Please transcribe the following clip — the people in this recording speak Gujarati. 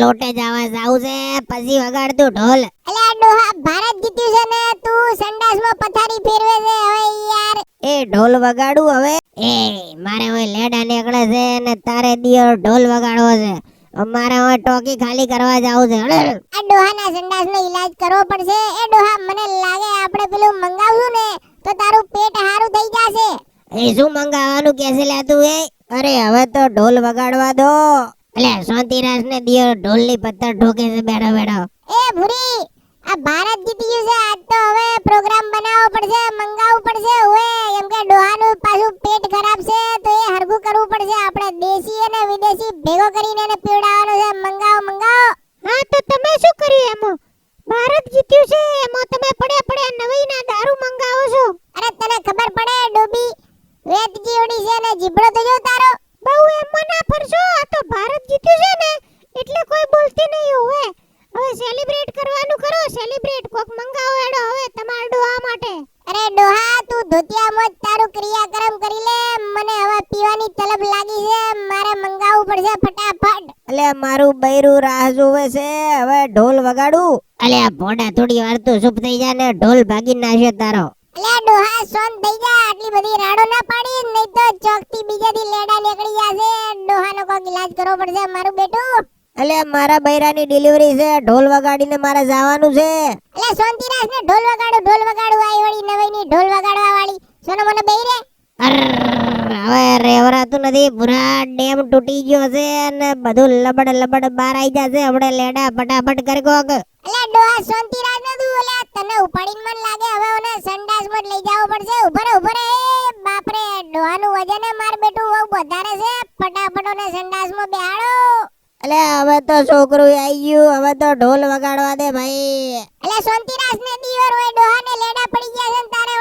લોટે જવા જાવું છે પછી વગાડતું ઢોલ. અલે ડોહા ભારત જીત્યું છે ને તું સંડાસમાં પથારી ફેરવે છે હવે યાર. એ ઢોલ વગાડું હવે. એ મારે હવે લેડા નીકળે છે ને તારે દિયો ઢોલ વગાડવો છે. અમારે હવે ટોકી ખાલી કરવા જાવું છે. આ ડોહાના સંડાસનો ઈલાજ કરવો પડશે. એ ડોહા મને લાગે આપણે પેલું મંગાવશું ને તો તારું પેટ હારું થઈ જશે. એ શું મંગાવવાનું કેસે લે તું એ? અરે હવે તો ઢોલ વગાડવા દો. એટલે સોતીરાજ ને દિયો ઢોલની પથ્થર ઠોકે છે બેડો બેડો એ ભૂરી આ ભારત જીતી ગયું છે આજ તો હવે પ્રોગ્રામ બનાવવો પડશે મંગાવવું પડશે ઓએ એમ કે ડોહાનું પાછું પેટ ખરાબ છે તો એ હરગું કરવું પડશે. આપણે દેશી અને વિદેશી ભેગો કરીને એને પીવડાવવાનો છે મંગાવો મંગાવો. હા તો તમે શું કર્યું એમાં? ભારત જીત્યું છે એમાં તમે પડ્યા પડ્યા નવીના દારૂ મંગાવો છો. અરે તને ખબર પડે ડોબી વેત જીવડી છે ને જીબડો તો જો તારો બહુ એમાં ના ફરશો આ તો ભારત જીત્યું છે ને એટલે કોઈ બોલતી નહીં હવે હવે સેલિબ્રેટ કરવાનું કરો સેલિબ્રેટ કોક મંગાવો એડો હવે તમાર ડોહા માટે. અરે ડોહા તું ધોતિયા મોજ તારું ક્રિયાકર્મ કરી લે. મને હવે પીવાની તલબ લાગી છે. મારે મંગાવવું પડશે ફટાફટ. અલે મારું બૈરું રાહ જોવે છે. હવે ઢોલ વગાડું. અલે આ ભોડા થોડી વાર તો ચૂપ થઈ જા ને ઢોલ ભાગી નાશે તારો. અલે ડોહા સોન થઈ જા. આટલી બધી રાડો ના પાડી. નહીં તો ચોકથી બીજાથી લેડા નીકળી જશે ડોહાનો કોક ઈલાજ કરવો પડશે મારું બેટું. અલે મારા બૈરાની ડિલિવરી છે ઢોલ વગાડીને મારે જવાનું છે. અલે સોનતીરાજ ને ઢોલ વગાડું ઢોલ વગાડો આઈ વળી નવાઈની ઢોલ વગાડવા વાળી. સોનો મને બૈરે હવે રેવરાતું નથી પૂરા ડેમ તૂટી ગયો છે અને બધું લબડ લબડ બહાર આવી જશે આપણે લેડા ફટાફટ કરી કોક. અલે ડોહા સોનતીરાજ ને તું. અલે તને ઉપાડીને મન લાગે હવે ઓને સંડાસમાં લઈ જાવ પડશે. ઉભરે ઉભરે એ બાપ ડોહાનું વજન માર બેટું. વધારે છે. ફટાફટ ઓને સંડાસમાં બેહાડો. અલે, હવે તો છોકરું આવી ગયું. હવે તો ઢોલ વગાડવા દે ભાઈ. અલે, શાંતિરાજ ને દીવર હોય ડોહા ને લેડા પડી ગયા છે તારે